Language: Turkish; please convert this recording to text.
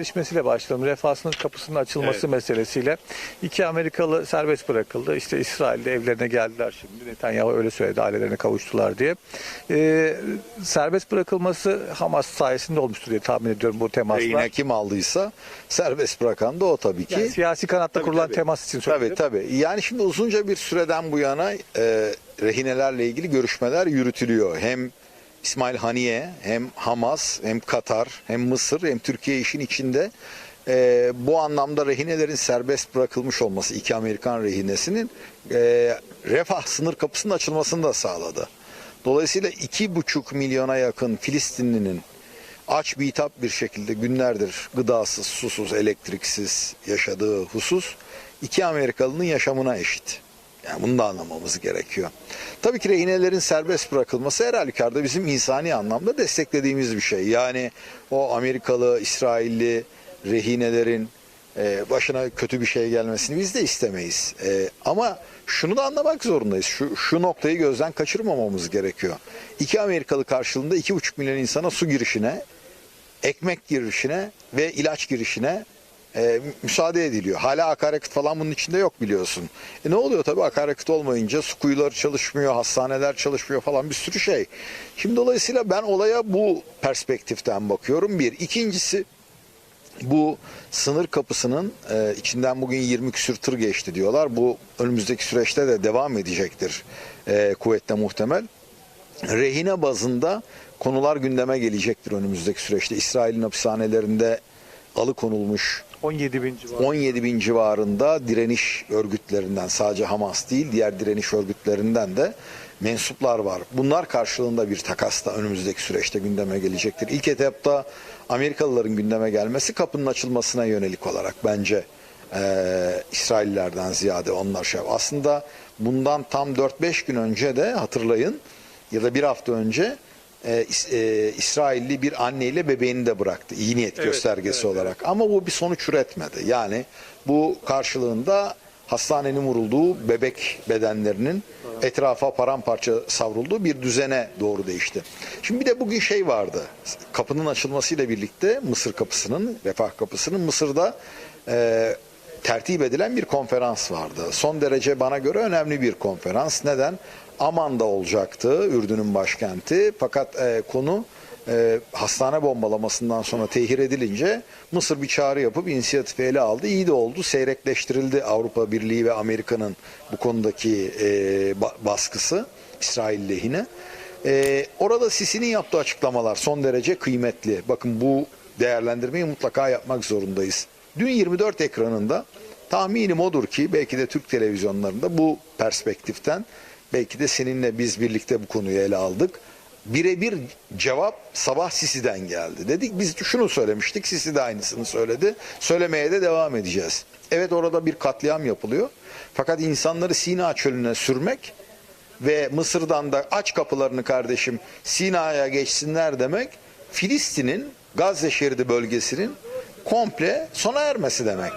gelişmesiyle başlayalım. Refah sınır kapısının açılması meselesiyle iki Amerikalı serbest bırakıldı. İşte İsrail'de evlerine geldiler şimdi. Netanyahu öyle söyledi ailelerine kavuştular diye. Ee, serbest bırakılması Hamas sayesinde olmuştur diye tahmin ediyorum bu temaslar. Rehine kim aldıysa serbest bırakan da o tabii ki. Yani siyasi kanatta Tabii, kurulan tabii. temas için Tabii söyledim. tabii. Yani şimdi uzunca bir süreden bu yana e, rehinelerle ilgili görüşmeler yürütülüyor. Hem İsmail Haniye, hem Hamas, hem Katar, hem Mısır, hem Türkiye işin içinde. E, bu anlamda rehinelerin serbest bırakılmış olması, iki Amerikan rehinesinin e, refah sınır kapısının açılmasını da sağladı. Dolayısıyla iki buçuk milyona yakın Filistinlinin aç bitap bir şekilde günlerdir gıdasız, susuz, elektriksiz yaşadığı husus iki Amerikalının yaşamına eşit. Yani bunu da anlamamız gerekiyor. Tabii ki rehinelerin serbest bırakılması her halükarda bizim insani anlamda desteklediğimiz bir şey. Yani o Amerikalı, İsrailli rehinelerin e, başına kötü bir şey gelmesini biz de istemeyiz. E, ama şunu da anlamak zorundayız. Şu, şu noktayı gözden kaçırmamamız gerekiyor. İki Amerikalı karşılığında iki buçuk milyon insana su girişine, ekmek girişine ve ilaç girişine e, müsaade ediliyor. Hala akaryakıt falan bunun içinde yok biliyorsun. E ne oluyor tabii akaryakıt olmayınca su kuyuları çalışmıyor, hastaneler çalışmıyor falan bir sürü şey. Şimdi dolayısıyla ben olaya bu perspektiften bakıyorum. Bir. İkincisi bu sınır kapısının e, içinden bugün 20 küsür tır geçti diyorlar. Bu önümüzdeki süreçte de devam edecektir e, kuvvetle muhtemel. Rehine bazında konular gündeme gelecektir önümüzdeki süreçte. İsrail'in hapishanelerinde alıkonulmuş 17 bin civarı. 17 bin civarında direniş örgütlerinden sadece Hamas değil diğer direniş örgütlerinden de mensuplar var. Bunlar karşılığında bir takas da önümüzdeki süreçte gündeme gelecektir. İlk etapta Amerikalıların gündeme gelmesi kapının açılmasına yönelik olarak bence eee İsraillilerden ziyade onlar şey. Aslında bundan tam 4-5 gün önce de hatırlayın ya da bir hafta önce e, e, İsrailli bir anneyle bebeğini de bıraktı. İyi niyet Evet, göstergesi evet, olarak. Ama bu bir sonuç üretmedi. Yani bu karşılığında hastanenin vurulduğu bebek bedenlerinin etrafa paramparça savrulduğu bir düzene doğru değişti. Şimdi bir de bugün şey vardı. Kapının açılmasıyla birlikte Mısır kapısının, Refah kapısının Mısır'da e, tertip edilen bir konferans vardı. Son derece bana göre önemli bir konferans. Neden? Aman'da olacaktı, Ürdün'ün başkenti. Fakat e, konu e, hastane bombalamasından sonra tehir edilince Mısır bir çağrı yapıp inisiyatifi ele aldı. İyi de oldu. Seyrekleştirildi Avrupa Birliği ve Amerika'nın bu konudaki e, ba- baskısı İsrail lehine. E, orada Sisi'nin yaptığı açıklamalar son derece kıymetli. Bakın bu değerlendirmeyi mutlaka yapmak zorundayız. Dün 24 ekranında tahminim odur ki belki de Türk televizyonlarında bu perspektiften belki de seninle biz birlikte bu konuyu ele aldık. Birebir cevap sabah Sisi'den geldi. Dedik biz şunu söylemiştik. Sisi de aynısını söyledi. Söylemeye de devam edeceğiz. Evet orada bir katliam yapılıyor. Fakat insanları Sina çölüne sürmek ve Mısır'dan da aç kapılarını kardeşim Sina'ya geçsinler demek Filistin'in Gazze şeridi bölgesinin komple sona ermesi demek.